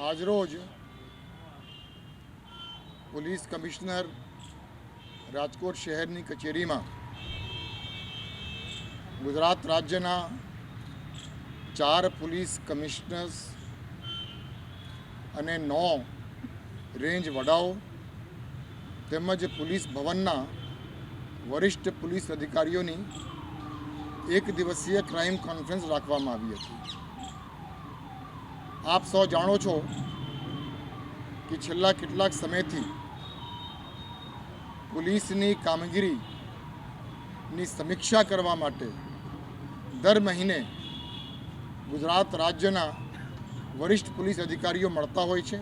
આજરોજ police commissioner Rajkot શહેરની કચેરીમાં ગુજરાત રાજ્યના ચાર પોલીસ કમિશનર્સ અને નો રેન્જ વડાઓ તેમજ પોલીસ ભવનના વરિષ્ઠ પોલીસ અધિકારીઓની એક દિવસીય ક્રાઇમ કોન્ફરન્સ રાખવામાં આવી હતી. આપ સૌ જાણો છો કે છેલ્લા કેટલાક સમયથી પોલીસની કામગીરીની સમીક્ષા કરવા માટે દર મહિને ગુજરાત રાજ્યના વરિષ્ઠ પોલીસ અધિકારીઓ મળતા હોય છે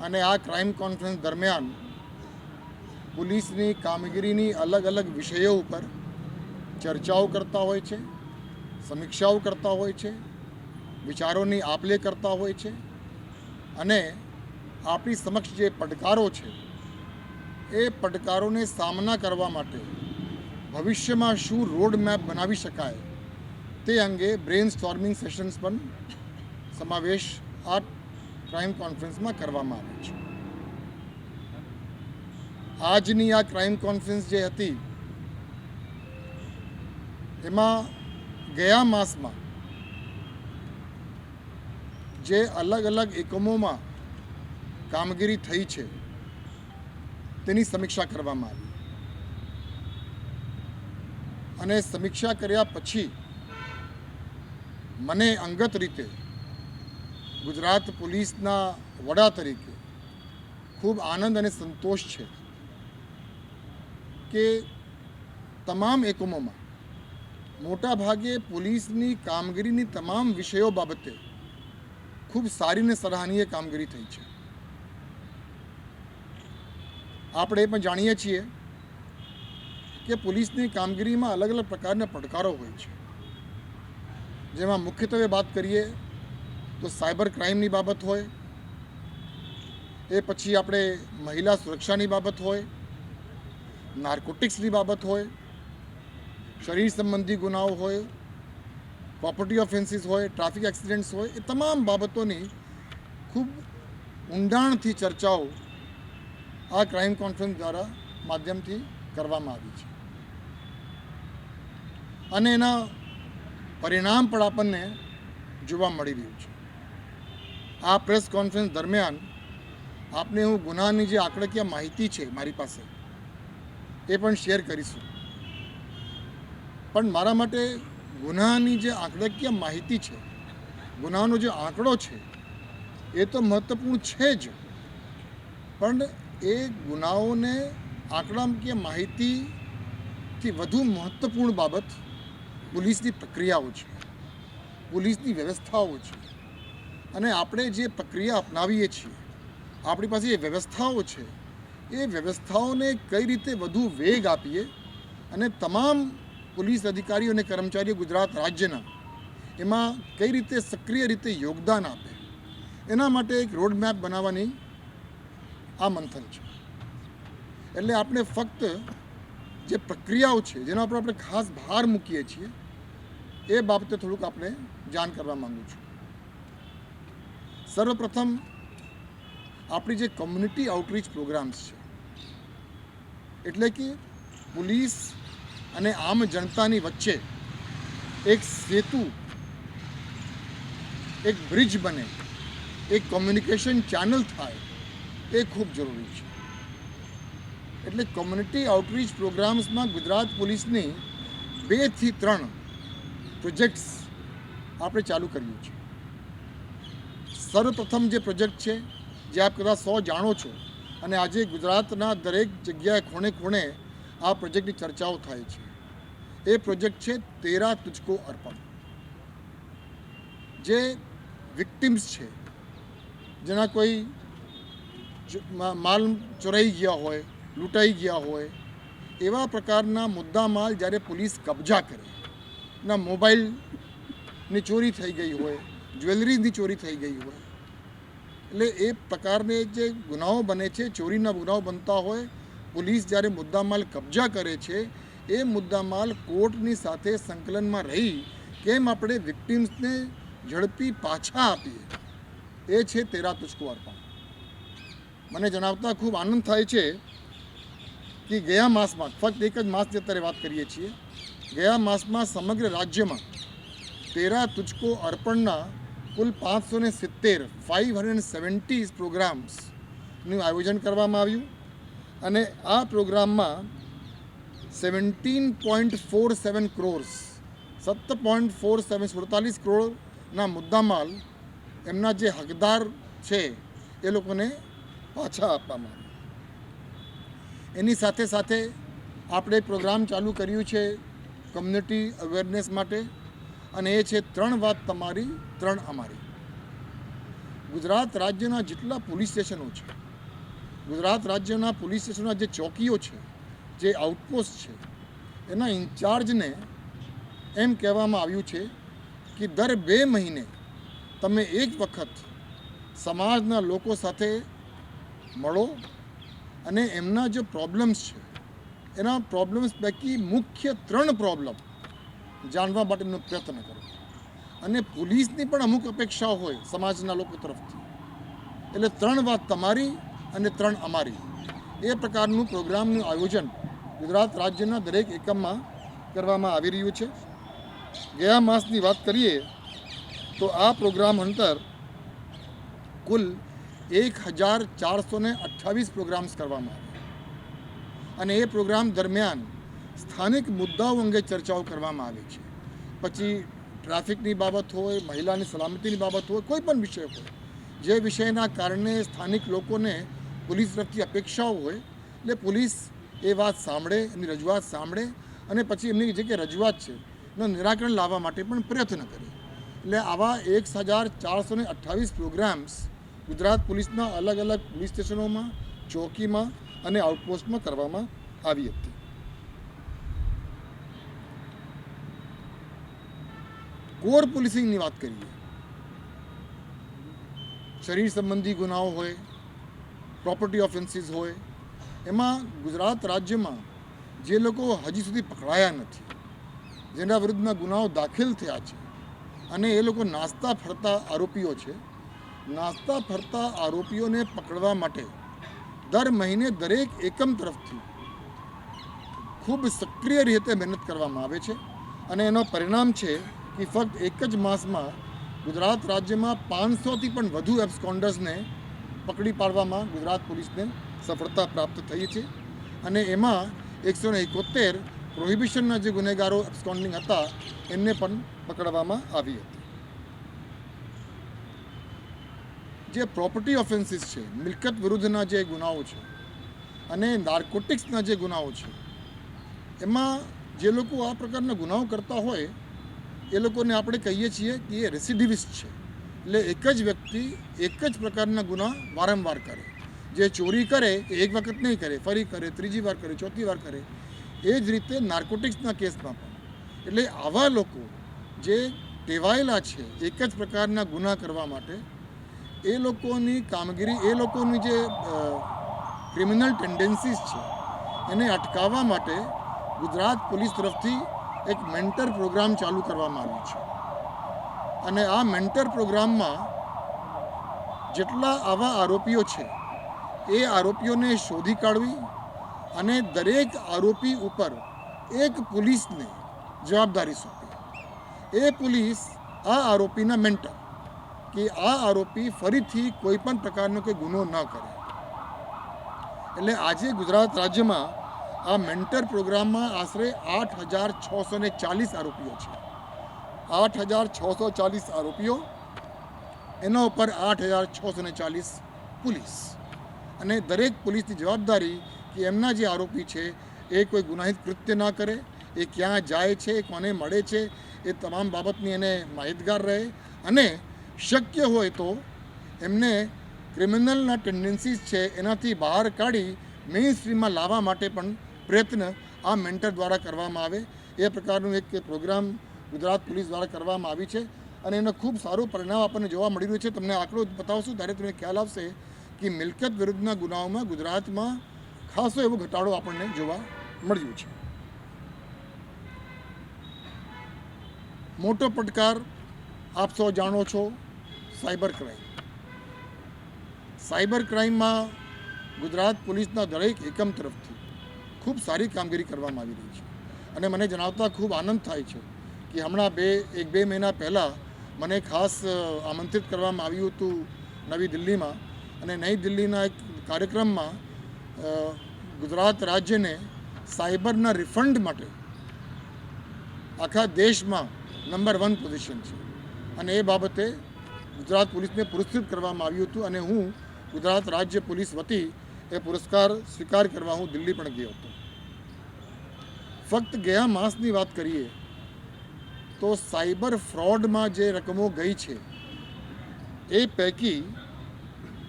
અને આ ક્રાઇમ કોન્ફરન્સ દરમિયાન પોલીસની કામગીરીની અલગ અલગ વિષયો ઉપર ચર્ચાઓ કરતા હોય છે, સમીક્ષાઓ કરતા હોય છે વિચારોની આપલે કરતા હોય છે અને આપણી સમક્ષ જે પડકારો છે, એ પડકારોને સામના કરવા માટે ભવિષ્યમાં શું રોડ મેપ બનાવી શકાય તે અંગે બ્રેન સ્ટોર્મિંગ સેશન્સ પણ સમાવેશ આ ક્રાઇમ કોન્ફરન્સમાં કરવામાં આવે છે. આજની આ ક્રાઇમ કોન્ફરન્સ જે હતી, એમાં ગયા માસમાં જે અલગ અલગ એકમોમાં કામગીરી થઈ છે, તેની સમીક્ષા કરવામાં આવી. અને સમીક્ષા કર્યા પછી મને અંગત રીતે ગુજરાત પોલીસના વડા તરીકે ખૂબ આનંદ અને સંતોષ છે કે તમામ એકમોમાં મોટા ભાગે પોલીસની કામગીરીની તમામ વિષયો બાબતે ખૂબ સારી ને સરાહનીય કામગીરી થઈ છે. આપણે એ પણ જાણીએ છીએ કે પોલીસની કામગીરીમાં અલગ અલગ પ્રકારના પડકારો હોય છે. જેમાં મુખ્યત્વે વાત કરીએ તો સાયબર ક્રાઇમની બાબત હોય, એ પછી આપણે મહિલા સુરક્ષાની બાબત હોય, નાર્કોટિક્સની બાબત હોય, શરીર સંબંધી ગુનાઓ હોય પ્રોપર્ટી ઓફેન્સીસ હોય, ટ્રાફિક એક્સિડન્ટ્સ હોય, એ તમામ બાબતોની ખૂબ ઊંડાણથી ચર્ચાઓ આ ક્રાઇમ કોન્ફરન્સ દ્વારા માધ્યમથી કરવામાં આવી છે. અને એના પરિણામ પણ આપણને જોવા મળી રહ્યું છે. આ પ્રેસ કોન્ફરન્સ દરમિયાન આપને હું ગુનાની જે આંકડાકીય માહિતી છે મારી પાસે, એ પણ શેર કરીશું. પણ મારા માટે ગુનાની જે આંકડાકીય માહિતી છે, ગુનાનો જે આંકડો છે, એ તો મહત્વપૂર્ણ છે જ. પણ એ ગુનાઓને આંકડાકીય માહિતીથી વધુ મહત્વપૂર્ણ બાબત પોલીસની પ્રક્રિયાઓ છે, પોલીસની વ્યવસ્થાઓ છે. અને આપણે જે પ્રક્રિયા અપનાવીએ છીએ, આપણી પાસે એ વ્યવસ્થાઓ છે, એ વ્યવસ્થાઓને કઈ રીતે વધુ વેગ આપીએ અને તમામ પોલીસ અધિકારીઓ અને કર્મચારીઓ ગુજરાત રાજ્યના એમાં કઈ રીતે સક્રિય રીતે યોગદાન આપે, એના માટે એક રોડ મેપ બનાવવાની આ મંથન છે. એટલે આપણે ફક્ત જે પ્રક્રિયાઓ છે, જેના ઉપર આપણે ખાસ ભાર મૂકીએ છીએ, એ બાબતે થોડુંક આપણે જાણ કરવા માંગુ છું. સર્વપ્રથમ આપણી જે કમ્યુનિટી આઉટરીચ પ્રોગ્રામ્સ છે, એટલે કે પોલીસ અને આમ જનતાની વચ્ચે એક સેતુ, એક બ્રિજ બને, એક કોમ્યુનિકેશન ચેનલ થાય, એ ખૂબ જરૂરી છે. એટલે કોમ્યુનિટી આઉટરીચ પ્રોગ્રામ્સમાં ગુજરાત પોલીસની બેથી ત્રણ પ્રોજેક્ટ્સ આપણે ચાલુ કર્યું છે. સર્વપ્રથમ જે પ્રોજેક્ટ છે, જે આપ કદાચ સો જાણો છો, અને આજે ગુજરાતના દરેક જગ્યાએ ખૂણે ખૂણે આ પ્રોજેક્ટની ચર્ચાઓ થાય છે. એ પ્રોજેક્ટ છે તેરા તુજકો અર્પણ. જે વિક્ટિમ્સ છે, જેના કોઈ માલ ચોરાઈ ગયા હોય, લૂંટાઈ ગયા હોય, એવા પ્રકારના મુદ્દા માલ જ્યારે પોલીસ કબજા કરે, ના મોબાઈલની ચોરી થઈ ગઈ હોય, જ્વેલરીની ચોરી થઈ ગઈ હોય, એટલે એ પ્રકારને જે ગુનાઓ બને છે, ચોરીના ગુનાઓ બનતા હોય પોલીસ જ્યારે મુદ્દામાલ કબજા કરે છે, એ મુદ્દામાલ કોર્ટની સાથે સંકલનમાં રહી કેમ આપણે વિક્ટિમ્સને ઝડપી પાછા આપીએ? એ છે તેરા તુચકો અર્પણ મને જણાવતા ખૂબ આનંદ થાય છે કે ગયા માસમાં, ફક્ત એક જ માસની અત્યારે વાત કરીએ છીએ, ગયા માસમાં સમગ્ર રાજ્યમાં તેરા તુચકો અર્પણના કુલ પાંચસો ને સિત્તેર ફાઇવ હંડ્રેડ સેવન્ટી પ્રોગ્રામ્સનું આયોજન કરવામાં આવ્યું. અને આ પ્રોગ્રામમાં seventeen point four seven crores સત્ત point four seven સુડતાલીસ કરોડના મુદ્દામાલ એમના જે હકદાર છે એ લોકોને પાછા આપવામાં આવ્યા. એની સાથે સાથે આપણે પ્રોગ્રામ ચાલુ કર્યું છે કમ્યુનિટી અવેરનેસ માટે અને એ છે ત્રણ વાત તમારી, ત્રણ અમારી. ગુજરાત રાજ્યના જેટલા પોલીસ સ્ટેશનો છે ગુજરાત રાજ્યના પોલીસ સ્ટેશનના જે ચોકીઓ છે, જે આઉટપોસ્ટ છે, એના ઇન્ચાર્જને એમ કહેવામાં આવ્યું છે કે દર બે મહિને તમે એક વખત સમાજના લોકો સાથે મળો અને એમના જે પ્રોબ્લેમ્સ છે, એના પ્રોબ્લેમ્સ પૈકી મુખ્ય ત્રણ પ્રોબ્લેમ જાણવા માટેનો પ્રયત્ન કરો. અને પોલીસની પણ અમુક અપેક્ષાઓ હોય સમાજના લોકો તરફથી. એટલે ત્રણ વાત તમારી અને ત્રણ અમારી. એ પ્રકારનું પ્રોગ્રામનું આયોજન ગુજરાત રાજ્યના દરેક એકમમાં કરવામાં આવી રહ્યું છે. ગયા માસની વાત કરીએ તો આ પ્રોગ્રામ અંતર કુલ એક હજાર ચારસો ને અઠ્ઠાવીસ પ્રોગ્રામ્સ કરવામાં આવ્યા. અને એ પ્રોગ્રામ દરમિયાન સ્થાનિક મુદ્દાઓ અંગે ચર્ચાઓ કરવામાં આવી છે. પછી ટ્રાફિકની બાબત હોય, મહિલાની સલામતીની બાબત હોય, કોઈ પણ વિષય હોય, જે વિષયના કારણે સ્થાનિક લોકોને પોલીસ તરફથી અપેક્ષાઓ હોય, એટલે પોલીસ એ વાત સાંભળે એની રજૂઆત સાંભળે, અને પછી એમની જે કે રજૂઆત છે, એનું નિરાકરણ લાવવા માટે પણ પ્રયત્ન કરે. એટલે આવા એક હજાર ચારસો ને અઠ્ઠાવીસ પ્રોગ્રામ્સ ગુજરાત પોલીસના અલગ અલગ પોલીસ સ્ટેશનોમાં, ચોકીમાં અને આઉટપોસ્ટમાં કરવામાં આવી હતી. કોર પોલીસિંગની વાત કરીએ. શરીર સંબંધી ગુનાઓ હોય પ્રોપર્ટી ઓફેન્સીસ હોય, એમાં ગુજરાત રાજ્યમાં જે લોકો હજી સુધી પકડાયા નથી, જેના વિરુદ્ધના ગુનાઓ દાખલ થયા છે અને એ લોકો નાસ્તા ફરતા આરોપીઓ છે, નાસ્તા ફરતા આરોપીઓને પકડવા માટે દર મહિને દરેક એકમ તરફથી ખૂબ સક્રિય રીતે મહેનત કરવામાં આવે છે અને એનો પરિણામ છે કે ફક્ત એક જ માસમાં ગુજરાત રાજ્યમાં પાંચસોથી પણ વધુ એબ્સકોન્ડર્સને પકડી પાડવામાં ગુજરાત પોલીસને સફળતા પ્રાપ્ત થઈ છે. અને એમાં એકસો ને એકોતેર પ્રોહિબિશનના જે ગુનેગારો એબ્સકોન્ડિંગ હતા, એમને પણ પકડવામાં આવી હતી. જે પ્રોપર્ટી ઓફેન્સીસ છે, મિલકત વિરુદ્ધના જે ગુનાઓ છે અને નાર્કોટિક્સના જે ગુનાઓ છે, એમાં જે લોકો આ પ્રકારના ગુનાઓ કરતા હોય, એ લોકોને આપણે કહીએ છીએ કે એ રેસિડિવિસ્ટ છે. એટલે એક જ વ્યક્તિ એક જ પ્રકારના ગુના વારંવાર કરે. જે ચોરી કરે એ એક વખત નહીં કરે, ફરી કરે, ત્રીજી વાર કરે, ચોથી વાર કરે, એ જ રીતે નાર્કોટિક્સના કેસમાં પણ. એટલે આવા લોકો જે ટેવાયેલા છે, એક જ પ્રકારના ગુના કરવા માટે, એ લોકોની કામગીરી, એ લોકોની જે ક્રિમિનલ ટેન્ડન્સીસ છે, એને અટકાવવા માટે ગુજરાત પોલીસ તરફથી એક મેન્ટર પ્રોગ્રામ ચાલુ કરવામાં આવ્યો છે. અને આ મેન્ટર પ્રોગ્રામમાં જેટલા આવા આરોપીઓ છે, એ આરોપીઓને શોધી કાઢવી અને દરેક આરોપી ઉપર એક પોલીસને જવાબદારી સોંપી એ પોલીસ આ આરોપીના મેન્ટર કે આ આરોપી ફરીથી કોઈ પણ પ્રકારનો કોઈ ગુનો ન કરે. એટલે આજે ગુજરાત રાજ્યમાં આ મેન્ટર પ્રોગ્રામમાં આશરે આઠ હજાર છસો ને ચાલીસ આરોપીઓ છે. આઠ હજાર છસો ચાલીસ આરોપીઓ, એના ઉપર આઠ હજાર છસો ને ચાલીસ પોલીસ. અને દરેક પોલીસની જવાબદારી કે એમના જે આરોપી છે, એ કોઈ ગુનાહિત કૃત્ય ના કરે, એ ક્યાં જાય છે, કોને મળે છે, એ તમામ બાબતની એને માહિતગાર રહે. અને શક્ય હોય તો એમને ક્રિમિનલના ટેન્ડન્સીસ છે, એનાથી બહાર કાઢી મેઇન સ્ટ્રીમમાં લાવવા માટે પણ પ્રયત્ન આ મેન્ટર દ્વારા કરવામાં આવે. એ પ્રકારનું એક પ્રોગ્રામ ગુજરાત પોલીસ દ્વારા કરવામાં આવી છે અને એનો ખૂબ સારું પરિણામ આપણને જોવા મળી રહ્યું છે. તમને આંકડો બતાવશું. ત્યારે તમને ખ્યાલ આવશે કે મિલકત વિરુદ્ધના ગુનાઓમાં ગુજરાતમાં ખાસો એવો ઘટાડો આપણને જોવા મળ્યું છે. મોટો પડકાર આપ સૌ જાણો છો, સાયબર ક્રાઇમ. સાયબર ક્રાઇમમાં ગુજરાત પોલીસના દરેક એકમ તરફથી ખૂબ સારી કામગીરી કરવામાં આવી રહી છે અને મને જણાવતા ખૂબ આનંદ થાય છે કે હમણાં બે, એક બે મહિના પહેલાં મને ખાસ આમંત્રિત કરવામાં આવ્યું હતું નવી દિલ્હીમાં અને નવી દિલ્હીના એક કાર્યક્રમમાં ગુજરાત રાજ્યને સાયબરના રિફંડ માટે આખા દેશમાં નંબર વન પોઝિશન છે. અને એ બાબતે ગુજરાત પોલીસને પુરસ્કૃત કરવામાં આવ્યું હતું અને હું ગુજરાત રાજ્ય પોલીસ વતી એ પુરસ્કાર સ્વીકાર કરવા હું દિલ્હી પણ ગયો હતો. ફક્ત ગયા માસની વાત કરીએ તો સાયબર ફ્રોડમાં જે રકમો ગઈ છે, એ પૈકી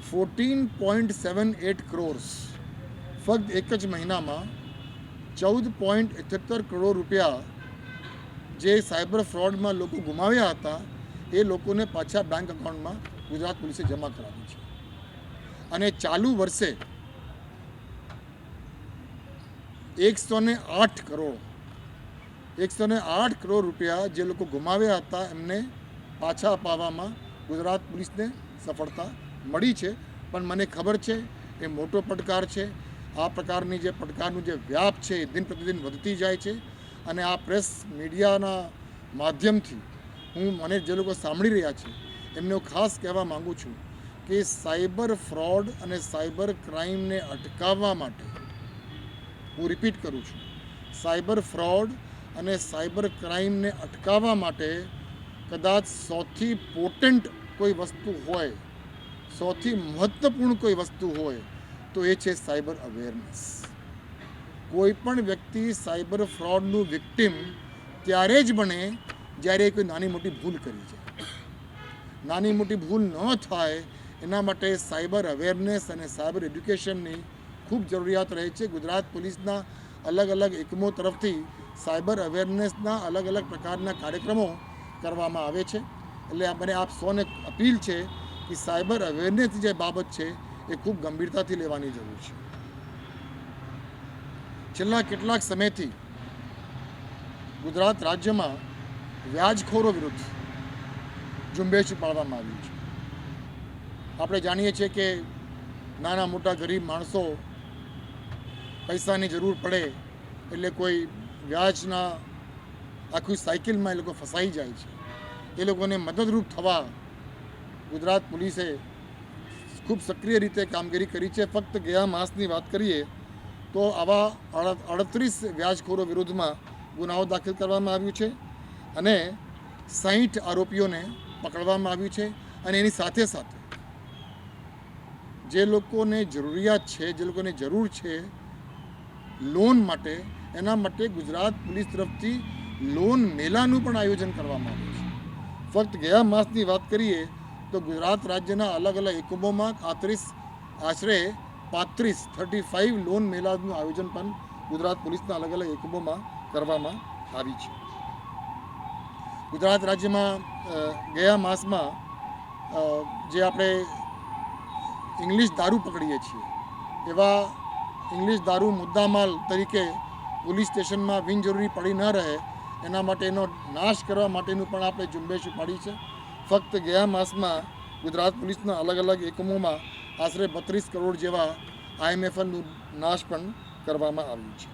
fourteen point seven eight crores ફક્ત એક જ મહિનામાં ચૌદ પોઈન્ટ એકોતેર કરોડ રૂપિયા જે સાયબર ફ્રોડમાં લોકો ગુમાવ્યા હતા, એ લોકોને પાછા બેંક એકાઉન્ટમાં ગુજરાત પોલીસે જમા કરાવી છે. અને ચાલુ વર્ષે એકસો ને આઠ કરોડ એકસો ને આઠ કરોડ રૂપિયા જે લોકો ગુમાવ્યા હતા, એમને પાછા અપાવવામાં ગુજરાત પોલીસને સફળતા મળી છે. પણ મને ખબર છે, એ મોટો પડકાર છે. આ પ્રકારની જે પડકારનું જે વ્યાપ છે, એ દિન પ્રતિદિન વધતી જાય છે. અને આ પ્રેસ મીડિયાના માધ્યમથી હું, મને જે લોકો સાંભળી રહ્યા છે, એમને ખાસ કહેવા માગું છું કે સાયબર ફ્રોડ અને સાયબર ક્રાઇમને અટકાવવા માટે હું રિપીટ કરું છું. સાયબર ફ્રોડ અને સાયબર ક્રાઇમને અટકાવવા માટે કદાચ સૌથી પોટેન્ટ કોઈ વસ્તુ હોય, સૌથી મહત્ત્વપૂર્ણ કોઈ વસ્તુ હોય, તો એ છે સાયબર અવેરનેસ. કોઈ પણ વ્યક્તિ સાયબર ફ્રોડનું વિક્ટિમ ત્યારે જ બને જ્યારે કોઈ નાની મોટી ભૂલ કરી જાય. નાની મોટી ભૂલ ન થાય એના માટે સાયબર અવેરનેસ અને સાયબર એડ્યુકેશનની ખૂબ જરૂરિયાત રહે છે. ગુજરાત પોલીસના અલગ અલગ એકમો તરફથી સાયબર અવેરનેસના અલગ અલગ પ્રકારના કાર્યક્રમો કરવામાં આવે છે. એટલે મને આપ સૌને અપીલ છે કે સાયબર અવેરનેસ જે બાબત છે એ ખૂબ ગંભીરતાથી લેવાની જરૂર છે. છેલ્લા કેટલાક સમયથી ગુજરાત રાજ્યમાં વ્યાજખોરો વિરુદ્ધ ઝુંબેશ ઉપાડવામાં આવ્યું છે. આપણે જાણીએ છીએ કે નાના મોટા ગરીબ માણસો પૈસાની જરૂર પડે એટલે કોઈ વ્યાજના આખી સાયકલમાં એ લોકો ફસાઈ જાય છે. એ લોકોને મદદરૂપ થવા ગુજરાત પોલીસે ખૂબ સક્રિય રીતે કામગીરી કરી છે. ફક્ત ગયા માસની વાત કરીએ તો આવા અડત્રીસ વ્યાજખોરો વિરુદ્ધમાં ગુનાઓ દાખલ કરવામાં આવ્યું છે અને સાહીઠ આરોપીઓને પકડવામાં આવ્યું છે અને એની સાથે સાથે જે લોકોને જરૂરિયાત છે, જે લોકોને જરૂર છે, લોન માટે એના માટે ગુજરાત પોલીસ તરફથી લોન મેળાનું પણ આયોજન કરવામાં આવ્યું છે. ફક્ત ગયા માસની વાત કરીએ તો ગુજરાત રાજ્યના અલગ અલગ એકમોમાં આત્રીસ આશરે પાંત્રીસ, થર્ટી ફાઇવ લોન મેળાનું આયોજન પણ ગુજરાત પોલીસના અલગ અલગ એકમોમાં કરવામાં આવી છે. ગુજરાત રાજ્યમાં ગયા માસમાં જે આપણે ઇંગ્લિશ દારૂ પકડીએ છીએ, એવા ઇંગ્લિશ દારૂ મુદ્દામાલ તરીકે પોલીસ સ્ટેશનમાં બિનજરૂરી પડી ન રહે, એના માટે એનો નાશ કરવા માટેનું પણ આપણે ઝુંબેશ ઉપાડી છે. ફક્ત ગયા માસમાં ગુજરાત પોલીસના અલગ અલગ એકમોમાં આશરે બત્રીસ કરોડ જેવા આઈએમએફનું નાશ પણ કરવામાં આવ્યું છે.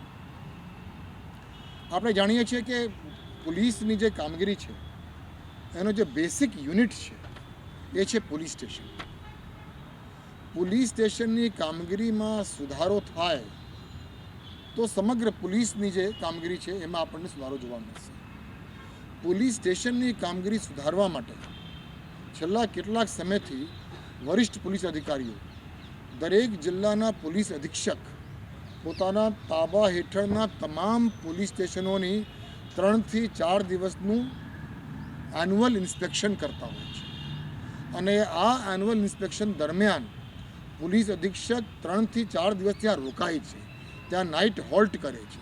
આપણે જાણીએ છીએ કે પોલીસની જે કામગીરી છે, એનો જે બેસિક યુનિટ છે, એ છે પોલીસ સ્ટેશન. પોલીસ સ્ટેશનની કામગીરીમાં સુધારો થાય તો સમગ્ર પોલીસની જે કામગીરી છે, એમાં આપણને સુધારો જોવા મળશે. પોલીસ સ્ટેશનની કામગીરી સુધારવા માટે છેલ્લા કેટલાક સમયથી વરિષ્ઠ પોલીસ અધિકારીઓ, દરેક જિલ્લાના પોલીસ અધિક્ષક પોતાના તાબા હેઠળના તમામ પોલીસ સ્ટેશનોની ત્રણથી ચાર દિવસનું એન્યુઅલ ઇન્સ્પેક્શન કરતા હોય છે. અને આ એન્યુઅલ ઇન્સ્પેક્શન દરમિયાન પોલીસ અધિક્ષક ત્રણથી ચાર દિવસ ત્યાં રોકાય છે. ત્યાં નાઇટ હોલ્ટ કરે છે.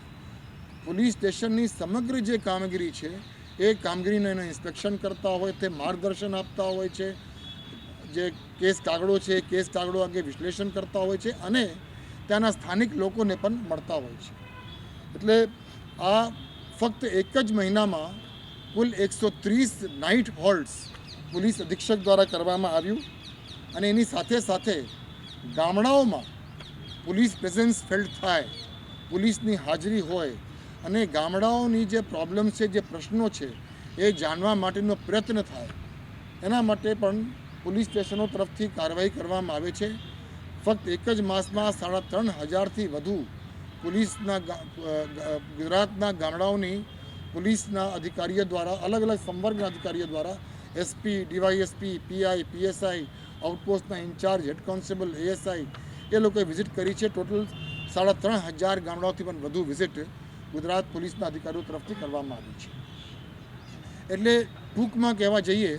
પોલીસ સ્ટેશનની સમગ્ર જે કામગીરી છે, એ કામગીરીને એને ઇન્સ્પેક્શન કરતા હોય, તે માર્ગદર્શન આપતા હોય છે. જે કેસ કાગળો છે કેસ કાગળો અંગે વિશ્લેષણ કરતા હોય છે અને ત્યાંના સ્થાનિક લોકોને પણ મળતા હોય છે. એટલે આ ફક્ત એક જ મહિનામાં કુલ એકસો ત્રીસ નાઇટ હોલ્ટ્સ પોલીસ અધિક્ષક દ્વારા કરવામાં આવ્યું અને એની સાથે સાથે ગામડાઓમાં પોલીસ પ્રેઝન્સ ફેલ્ટ થાય. પોલીસની હાજરી હોય અને ગામડાઓની જે પ્રોબ્લેમ છે, જે પ્રશ્નો છે, એ જાણવા માટેનો પ્રયત્ન થાય. એના માટે પણ પોલીસ સ્ટેશનો તરફથી કાર્યવાહી કરવામાં આવે છે. ફક્ત એક જ માસમાં સાડા ત્રણ હજારથી વધુ પોલીસના ગુજરાતના ગામડાઓની પોલીસના અધિકારીઓ દ્વારા અલગ અલગ સંવર્ગના અધિકારીઓ દ્વારા, એસપી, ડીવાયએસપી, પીઆઈ, પીએસઆઈ, આઉટપોસ્ટના ઇન્ચાર્જ, હેડ કોન્સ્ટેબલ, એએસઆઈ એ લોકોએ વિઝિટ કરી છે. ટોટલ સાડા ત્રણ હજાર ગામડાઓથી પણ વધુ વિઝિટ ગુજરાત પોલીસના અધિકારીઓ તરફથી કરવામાં આવી છે. એટલે ટૂંકમાં કહેવા જઈએ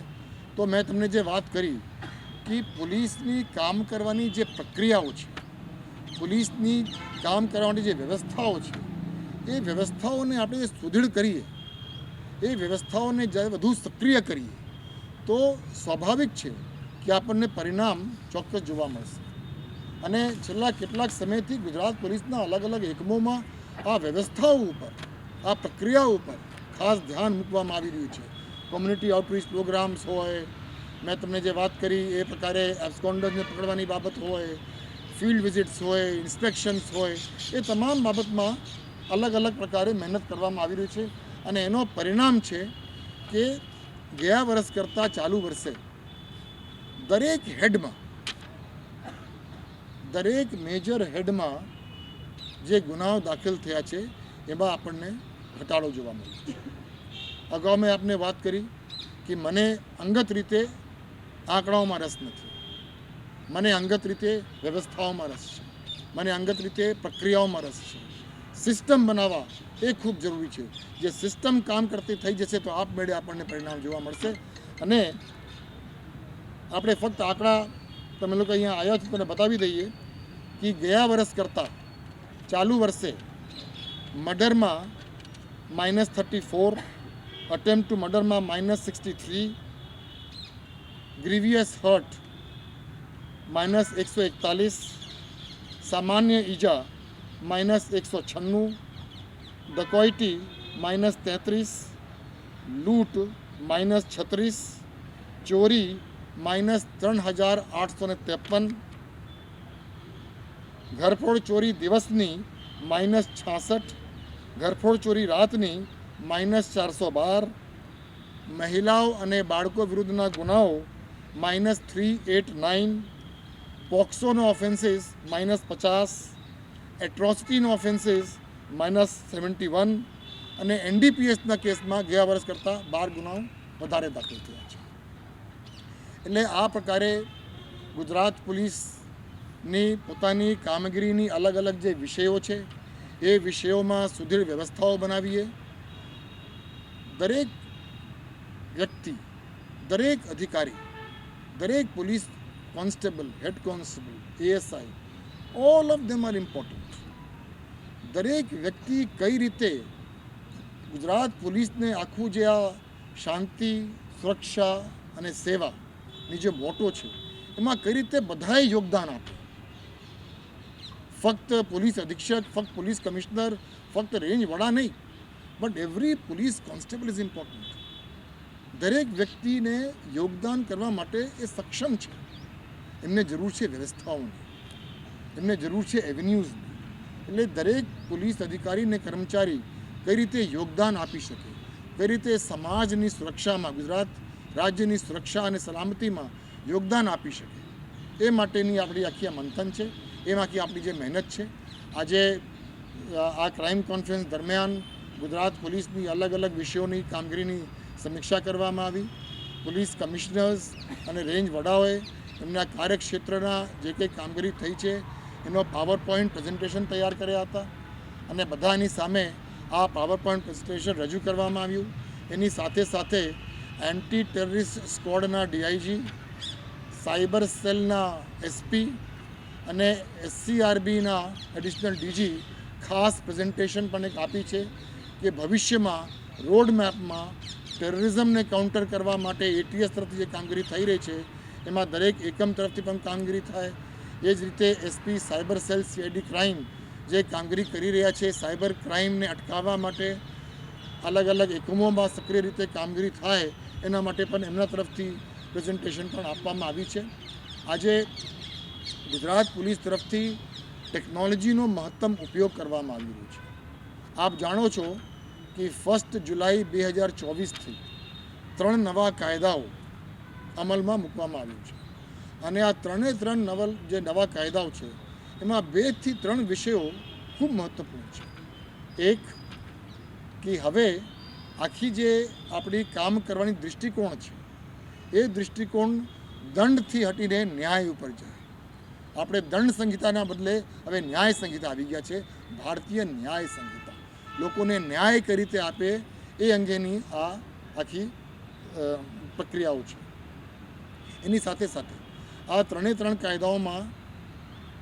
તો મેં તમને જે વાત કરી કે પોલીસની કામ કરવાની જે પ્રક્રિયાઓ છે, પોલીસની કામ કરવાની જે વ્યવસ્થાઓ છે, એ વ્યવસ્થાઓને આપણે સુદૃઢ કરીએ, એ વ્યવસ્થાઓને જ્યારે વધુ સક્રિય કરીએ તો સ્વાભાવિક છે કે આપણને પરિણામ ચોક્કસ જોવા મળશે. અને છેલ્લા કેટલાક સમયથી ગુજરાત પોલીસના અલગ અલગ એકમોમાં આ વ્યવસ્થાઓ ઉપર, આ પ્રક્રિયાઓ ઉપર ખાસ ધ્યાન મૂકવામાં આવી રહ્યું છે. કોમ્યુનિટી આઉટરીચ પ્રોગ્રામ્સ હોય, મેં તમને જે વાત કરી એ પ્રકારે એબ્સકોન્ડરને પકડવાની બાબત હોય ફિલ્ડ વિઝિટ્સ હોય ઇન્સ્પેક્શન્સ હોય, એ તમામ બાબતમાં અલગ અલગ પ્રકારે મહેનત કરવામાં આવી રહી છે. અને એનો પરિણામ છે કે ગયા વર્ષ કરતાં ચાલુ વર્ષે દરેક હેડમાં દરેક મેજર હેડમાં જે ગુનાઓ દાખલ થયા છે, એમાં આપણને ઘટાડો જોવા મળ્યો છે. અગાઉ મેં આપને વાત કરી કે મને અંગત રીતે આંકડાઓમાં રસ નથી. મને અંગત રીતે વ્યવસ્થાઓમાં રસ છે. મને અંગત રીતે પ્રક્રિયાઓમાં રસ છે. સિસ્ટમ બનાવવા એ ખૂબ જરૂરી છે. જે સિસ્ટમ કામ કરતી થઈ જશે તો આપમેળે આપણને પરિણામ જોવા મળશે. અને આપણે ફક્ત આંકડા, તમે લોકો અહીંયા આવ્યા છો તમને બતાવી દઈએ. કે ગયા વર્ષ કરતાં ચાલુ વર્ષે મર્ડરમાં minus thirty four attempt to મર્ડરમાં minus sixty three grievous hurt minus એકસો એકતાલીસ સામાન્ય ઈજા માઇનસ એકસો છન્નું ડકોઇટી માઇનસ તેત્રીસ લૂંટ માઇનસ છત્રીસ ચોરી માઇનસ ત્રણ હજાર આઠસો ને ત્રેપન ઘરફોડ ચોરી દિવસની માઇનસ છાસઠ, ઘરફોડ ચોરી રાતની માઇનસ ચારસો બાર, મહિલાઓ અને બાળકો વિરુદ્ધના ગુનાઓ માઇનસ થ્રી એટ નાઇન, પોક્સોનો ઓફેન્સીસ માઇનસ પચાસ, એટ્રોસિટીનો ઓફેન્સીસ માઇનસ સેવન્ટી વન અને એનડીપીએસના કેસમાં ગયા વર્ષ કરતાં બાર ગુનાઓ વધારે દાખલ થયા છે. એટલે આ પ્રકારે ગુજરાત પોલીસની પોતાની કામગીરીની અલગ અલગ જે વિષયો છે, એ વિષયોમાં સુદૃઢ વ્યવસ્થાઓ બનાવીએ. દરેક વ્યક્તિ, દરેક અધિકારી, દરેક police constable, head constable, ASI, all of them are important. દરેક વ્યક્તિ કઈ રીતે ગુજરાત પોલીસને આખું જે આ શાંતિ, સુરક્ષા અને સેવાની જે મોટો છે, એમાં કઈ રીતે બધાએ યોગદાન આપે? ફક્ત પોલીસ અધિક્ષક, ફક્ત પોલીસ કમિશનર, ફક્ત રેન્જ વડા નહીં, but every police constable is important દરેક વ્યક્તિને યોગદાન કરવા માટે એ સક્ષમ છે. એમને જરૂર છે વ્યવસ્થાઓની, એમને જરૂર છે એવન્યુઝની એટલે દરેક પોલીસ અધિકારી ને કર્મચારી કઈ રીતે યોગદાન આપી શકે, કઈ રીતે સમાજની સુરક્ષામાં, ગુજરાત રાજ્યની સુરક્ષા અને સલામતીમાં યોગદાન આપી શકે, એ માટેની આપણી આખી આ મંથન છે. એમાંથી આપણી જે મહેનત છે, આજે આ ક્રાઇમ કોન્ફરન્સ દરમિયાન ગુજરાત પોલીસની અલગ અલગ વિષયોની કામગીરીની સમીક્ષા કરવામાં આવી. પોલીસ કમિશનર્સ અને રેન્જ વડાઓએ એમના કાર્યક્ષેત્રના જે કંઈ કામગીરી થઈ છે, એનો પાવર પોઈન્ટ પ્રેઝન્ટેશન તૈયાર કર્યા હતા. અને બધાની સામે આ પાવર પોઈન્ટ પ્રેઝન્ટેશન રજૂ કરવામાં આવ્યું. એની સાથે સાથે એન્ટી ટેરરિસ્ટ સ્કવોડના ડીઆઈજી સાયબર સેલના એસપી અને એસસીઆરબીના એડિશનલ ડીજી ખાસ પ્રેઝન્ટેશન પણ એક આપી છે કે ભવિષ્યમાં રોડ મેપમાં ટેરરિઝમને કાઉન્ટર કરવા માટે એટીએસ તરફથી જે કામગીરી થઈ રહી છે, એમાં દરેક એકમ તરફથી પણ કામગીરી થાય. એ જ રીતે SP cyber cell CID crime જે કામગીરી કરી રહ્યા છે સાયબર ક્રાઇમને અટકાવવા માટે અલગ અલગ એકમોમાં સક્રિય રીતે કામગીરી થાય, એના માટે પણ એમના તરફથી પ્રેઝન્ટેશન પણ આપવામાં આવી છે. આજે ગુજરાત પોલીસ તરફથી ટેકનોલોજીનો મહત્તમ ઉપયોગ કરવામાં આવી રહ્યો છે. આપ જાણો છો કે ફર્સ્ટ જુલાઈ બે હજાર ચોવીસથી ત્રણ નવા કાયદાઓ અમલમાં મૂકવામાં આવ્યું છે. અને આ ત્રણે ત્રણ નવલ જે નવા કાયદાઓ છે, એમાં બેથી ત્રણ વિષયો ખૂબ મહત્ત્વપૂર્ણ છે. એક, કે હવે આખી જે આપણી કામ કરવાની દૃષ્ટિકોણ છે, એ દૃષ્ટિકોણ દંડથી હટીને ન્યાય ઉપર જાય. આપણે દંડ સંહિતાના બદલે હવે ન્યાય સંહિતા આવી ગયા છે, ભારતીય ન્યાય સંહિતા. લોકોને ન્યાય કઈ રીતે આપે એ અંગેની આ આખી પ્રક્રિયાઓ છે. એની સાથે સાથે આ ત્રણે ત્રણ કાયદાઓમાં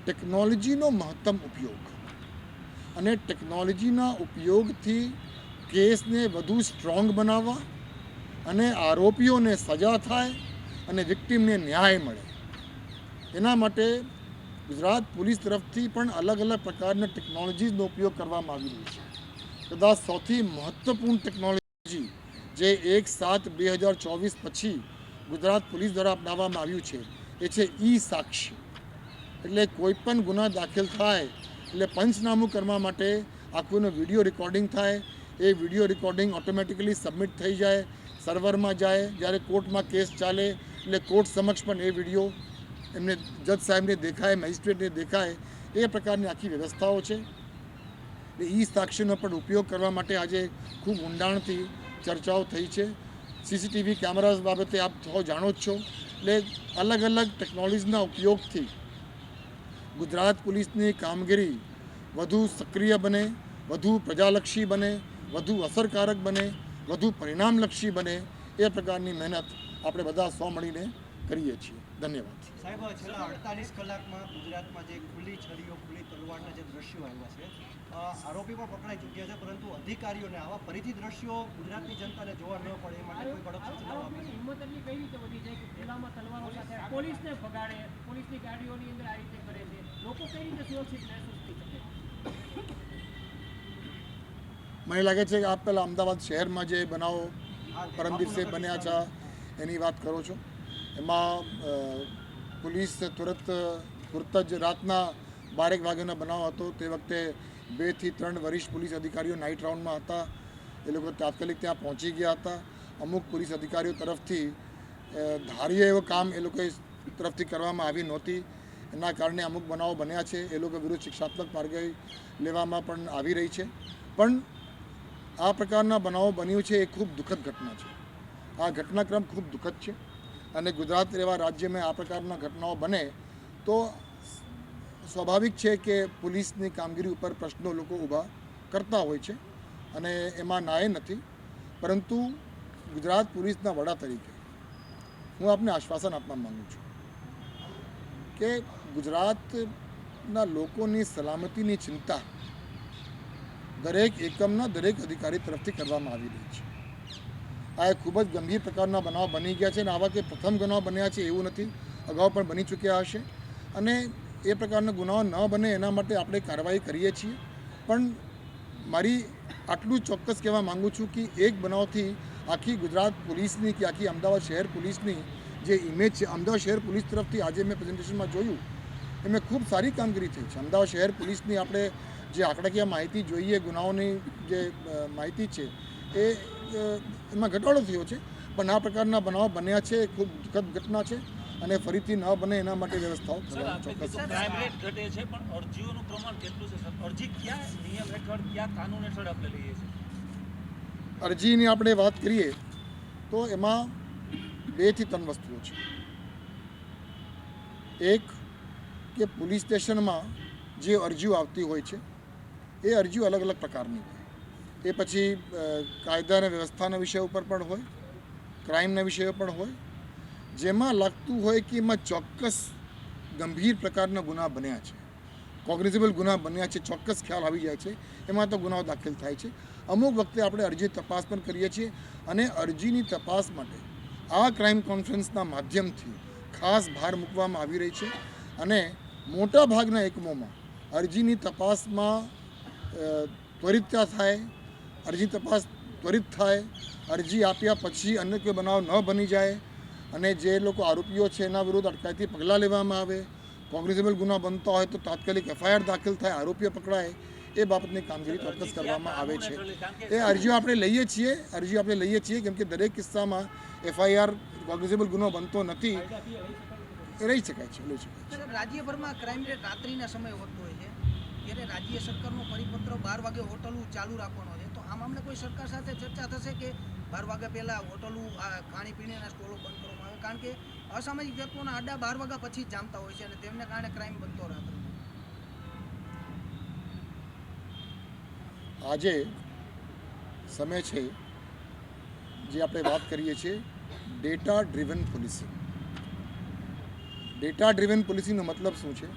ટેકનોલોજીનો મહત્તમ ઉપયોગ અને ટેકનોલોજીના ઉપયોગથી કેસને વધુ સ્ટ્રોંગ બનાવવા અને આરોપીઓને સજા થાય અને વિક્ટીમને ન્યાય મળે. એના માટે ગુજરાત પોલીસ તરફથી પણ અલગ અલગ પ્રકારના ટેકનોલોજીનો ઉપયોગ કરવામાં આવી રહ્યો છે. કદાચ સૌથી મહત્ત્વપૂર્ણ ટેકનોલોજી જે એક સાત બે હજાર ચોવીસ પછી ગુજરાત પોલીસ દ્વારા અપનાવવામાં આવ્યું છે, એ છે ઈ સાક્ષી એટલે કોઈ પણ ગુના દાખલ થાય, એટલે પંચનામું કરવા માટે આખું વીડિયો રેકોર્ડિંગ થાય, એ વીડિયો રેકોર્ડિંગ ઓટોમેટિકલી સબમિટ થઈ જાય સર્વરમાં જાય, જ્યારે કોર્ટમાં કેસ ચાલે, એટલે કોર્ટ સમક્ષ પણ એ વીડિયો એમને જજ સાહેબને દેખાય, મેજિસ્ટ્રેટને દેખાય, એ પ્રકારની આખી વ્યવસ્થાઓ છે. એટલે ઈ સાક્ષીનો પણ ઉપયોગ કરવા માટે આજે ખૂબ ઊંડાણથી ચર્ચાઓ થઈ છે. સીસીટીવી કેમેરાઝ બાબતે આપ સૌ જાણો જ છો. એટલે અલગ અલગ ટેકનોલોજીના ઉપયોગથી ગુજરાત પોલીસની કામગીરી વધુ સક્રિય બને, વધુ પ્રજાલક્ષી બને, વધુ અસરકારક બને, વધુ પરિણામલક્ષી બને એ પ્રકારની મહેનત આપણે બધા સૌ મળીને કરીએ છીએ. ધન્યવાદ. સાહેબ છેલ્લા અડતાલીસ કલાકમાં ગુજરાતમાં જે ખુલ્લી છરીઓ ખુલ્લી તલવારના જે દ્રશ્યો આવ્યા છે આરોપી પણ પકડાઈ ચૂક્યા છે પરંતુ અધિકારીઓને આવા ફરીથી દ્રશ્યો ગુજરાતની જનતાને જોવા ન પડે એ માટે કોઈ કડક સૂચનાઓ હિંમત એટલી કઈ રીતે વધી જાય કે ખુલ્લામાં તલવારો સાથે પોલીસને ભગાડે પોલીસની ગાડીઓની અંદર આ રીતે કરે છે? લોકો કઈ રીતે સુરક્ષિત મહેસૂસ થઈ શકે? મને લાગે છે કે આપ પહેલાં અમદાવાદ શહેરમાં જે બનાવો પરમ દિવસે બન્યા છે એની વાત કરો છો? એમાં પોલીસ તુરત તુરત જ રાતના બારેક વાગ્યાનો બનાવ હતો. તે વખતે બેથી ત્રણ વરિષ્ઠ પોલીસ અધિકારીઓ નાઇટ રાઉન્ડમાં હતા. એ લોકો તાત્કાલિક ત્યાં પહોંચી ગયા હતા. અમુક પોલીસ અધિકારીઓ તરફથી ધારીએ એવું કામ એ લોકો તરફથી કરવામાં આવી નહોતી. એના કારણે અમુક બનાવો બન્યા છે. એ લોકો વિરુદ્ધ શિક્ષાત્મક કાર્યવાહી લેવામાં પણ આવી રહી છે. પણ આ પ્રકારના બનાવો બન્યું છે એ ખૂબ દુઃખદ ઘટના છે. આ ઘટનાક્રમ ખૂબ દુઃખદ છે. અને ગુજરાત એવા રાજ્યમાં આ પ્રકારના ઘટનાઓ બને, તો સ્વાભાવિક છે કે પોલીસની કામગીરી ઉપર પ્રશ્નો લોકો ઊભા કરતા હોય છે અને એમાં નાય નથી. પરંતુ ગુજરાત પોલીસના વડા તરીકે હું આપને આશ્વાસન આપવા માગું છું કે ગુજરાતના લોકોની સલામતીની ચિંતા દરેક એકમના દરેક અધિકારી તરફથી કરવામાં આવી રહી છે. આ એક ખૂબ જ ગંભીર પ્રકારના બનાવ બની ગયા છે અને આવા કે પ્રથમ ગુનાઓ બન્યા છે એવું નથી. અગાઉ પણ બની ચૂક્યા હશે. અને એ પ્રકારના ગુનાઓ ન બને એના માટે આપણે કાર્યવાહી કરીએ છીએ. પણ મારી આટલું ચોક્કસ કહેવા માગું છું કે એક બનાવથી આખી ગુજરાત પોલીસની કે આખી અમદાવાદ શહેર પોલીસની જે ઇમેજ છે, અમદાવાદ શહેર પોલીસ તરફથી આજે મેં પ્રેઝન્ટેશનમાં જોયું એમાં ખૂબ સારી કામગીરી થઈ છે. અમદાવાદ શહેર પોલીસની આપણે જે આંકડાકીય માહિતી જોઈએ, ગુનાઓની જે માહિતી છે, એ એમાં ઘટાડો થયો છે. પણ આ પ્રકારના બનાવ બન્યા છે એ ખૂબ દુઃખદ ઘટના છે અને ફરીથી ન બને એના માટે વ્યવસ્થાઓ કરવાની ચોક્કસ ક્રાઇમ રેટ ઘટે છે પણ અરજીઓનું પ્રમાણ કેટલું છે સર? અરજી ક્યાં નિયમ હેઠળ ક્યાં કાનૂન હેઠળ આપણે લઈએ છીએ? અરજીની આપણે વાત કરીએ તો એમાં બેથી ત્રણ વસ્તુઓ છે. એક કે પોલીસ સ્ટેશનમાં જે અરજીઓ આવતી હોય છે એ અરજીઓ અલગ અલગ પ્રકારની હોય. એ પછી કાયદા અને વ્યવસ્થાના વિષય ઉપર પણ હોય, ક્રાઇમના વિષયો પણ હોય, જેમાં લાગતું હોય કે એમાં ચોક્કસ ગંભીર પ્રકારના ગુના બન્યા છે. કોગ્નિઝેબલ ગુના બન્યા છે, ચોક્કસ ખ્યાલ આવી જાય છે, એમાં તો ગુનાઓ દાખલ થાય છે. અમુક વખતે આપણે અરજી તપાસ પણ કરીએ છીએ અને અરજીની તપાસ માટે આ ક્રાઇમ કોન્ફરન્સના માધ્યમથી ખાસ ભાર મૂકવામાં આવી રહી છે અને મોટા ભાગના એકમોમાં અરજીની તપાસમાં ત્વરિતતા થાય અરજી તપાસ ત્વરિત થાય અરજી આપ્યા પછી અન્ય કોઈ બનાવ ન બની જાય અને જે લોકો આરોપીઓ છે એના વિરુદ્ધ અટકાયતી પગલાં લેવામાં આવે કોગ્નિઝેબલ ગુના બનતા હોય તો તાત્કાલિક એફઆઈઆર દાખલ થાય આરોપીઓ પકડાય એ બાબતની કામગીરી ચોક્કસ કરવામાં આવે છે. એ અરજીઓ આપણે લઈએ છીએ અરજીઓ આપણે લઈએ છીએ કેમ કે દરેક કિસ્સામાં એફઆઈઆર કોગ્નિઝેબલ ગુનો બનતો નથી. એ રહી શકાય છે લઈ શકાય છે. રાજ્યભરમાં ક્રાઇમ રેટ રાત્રિના સમયે વધતો હોય છે. ત્યારે રાજ્ય સરકારનો પરિપત્ર બાર વાગે હોટલો ચાલુ રાખવાનો મામલે કોઈ સરકાર સાથે ચર્ચા થશે કે બાર વાગ્યા પહેલાં હોટલો ખાણીપીણીના સ્ટોલો બંધ કરવામાં આવે? કારણ કે અસામાજિક તત્વોના આડા બાર વાગ્યા પછી જ જામતા હોય છે અને તેમને કારણે ક્રાઇમ બનતો રાત્રે આજે સમય છે જે આપણે વાત કરીએ છીએ data driven policing data driven પોલિસીનો મતલબ શું છે?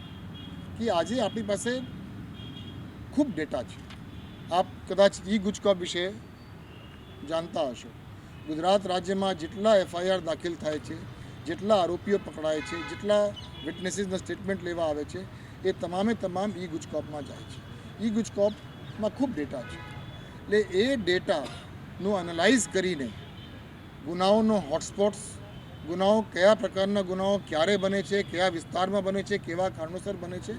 કે આજે આપણી પાસે ખૂબ ડેટા છે. આપ કદાચ ઈ ગુજકો વિશે જાણતા હશો. ગુજરાત રાજ્યમાં જેટલા એફઆઈઆર દાખલ થાય છે, જેટલા આરોપીઓ પકડાય છે, જેટલા વિટનેસીસના સ્ટેટમેન્ટ લેવા આવે છે, એ તમામે તમામ ઈ ગુજકોપમાં જાય છે. ઈ ગુજકોપમાં ખૂબ ડેટા છે. એટલે એ ડેટાનું એનાલાઇઝ કરીને ગુનાઓનો હોટસ્પોટ્સ ગુનાઓ કયા પ્રકારના ગુનાઓ ક્યારે બને છે, કયા વિસ્તારમાં બને છે, કેવા કારણોસર બને છે,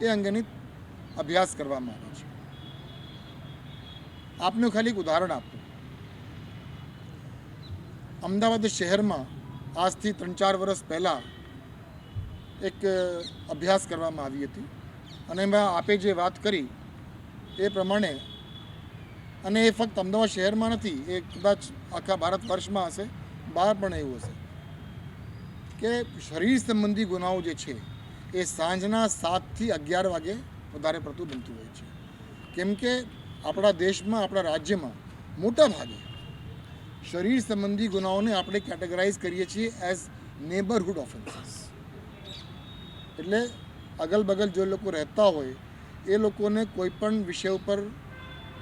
એ અંગેની અભ્યાસ કરવામાં આવે છે. આપનું ખાલી એક ઉદાહરણ આપું. અમદાવાદ શહેરમાં આજથી ત્રણ ચાર વર્ષ પહેલાં એક અભ્યાસ કરવામાં આવી હતી અને એમાં આપે જે વાત કરી એ પ્રમાણે અને એ ફક્ત અમદાવાદ શહેરમાં નથી, એ કદાચ આખા ભારત વર્ષમાં હશે, બહાર પણ એવું હશે કે શરીર સંબંધી ગુનાઓ જે છે એ સાંજના સાતથી અગિયાર વાગે વધારે પડતું બનતું હોય છે. કેમ કે આપણા દેશમાં, આપણા રાજ્યમાં મોટા ભાગે શરીર સંબંધી ગુનાઓને આપણે કેટેગરાઇઝ કરીએ છીએ એઝ નેબરહુડ ઓફેન્સીસ એટલે અગલ બગલ જે લોકો રહેતા હોય, એ લોકોને કોઈ પણ વિષય ઉપર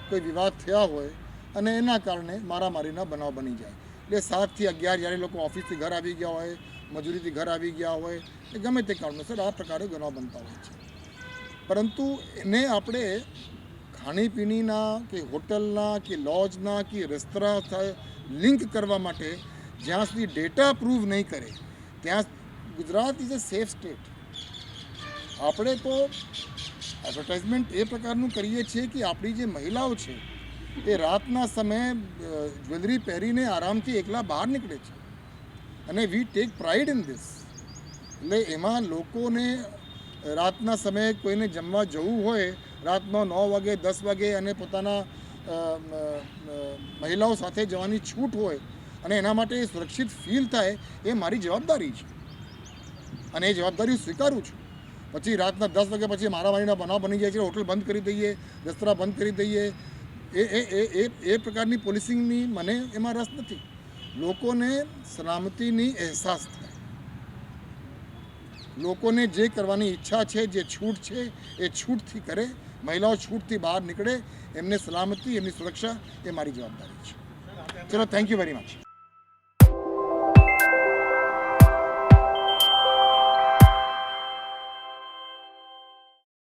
કોઈ વિવાદ થયા હોય અને એના કારણે મારામારીના બનાવ બની જાય. એટલે સાતથી અગિયાર જ્યારે લોકો ઓફિસથી ઘર આવી ગયા હોય, મજૂરીથી ઘર આવી ગયા હોય, એ ગમે તે કારણોસર આ પ્રકારે ગુનાઓ બનતા હોય છે. પરંતુ એને આપણે ખાણીપીણીના કે હોટલના કે લોજના કે રેસ્તોરાં લિંક કરવા માટે જ્યાં સુધી ડેટા પ્રૂવ નહીં કરે, ત્યાં Gujarat is a safe state આપણે તો એડવર્ટાઇઝમેન્ટ એ પ્રકારનું કરીએ છીએ કે આપણી જે મહિલાઓ છે, એ રાતના સમયે જ્વેલરી પહેરીને આરામથી એકલા બહાર નીકળે છે. અને we take pride in this એટલે એમાં લોકોને રાતના સમયે કોઈને જમવા જવું હોય રાતનો નવ વાગે, દસ વાગે અને પોતાના મહિલાઓ સાથે જવાની છૂટ હોય અને એના માટે સુરક્ષિત ફીલ થાય, એ મારી જવાબદારી છે. અને એ જવાબદારી સ્વીકારું છું. પછી રાતના દસ વાગે પછી મારામારીના બનાવ બની જાય છે, હોટલ બંધ કરી દઈએ રેસ્તોરાં બંધ કરી દઈએ. એ એ એ એ પ્રકારની પોલિસિંગની મને એમાં રસ નથી. લોકોને સલામતીની અહેસાસ થાય. લોકોને જે કરવાની ઈચ્છા છે, જે છૂટ છે, એ છૂટથી કરે મહિલાઓ છૂટથી બહાર નીકળે, એમને સલામતી, એમની સુરક્ષા એ મારી જવાબદારી છે. ચલો થેન્ક યુ વેરી મચ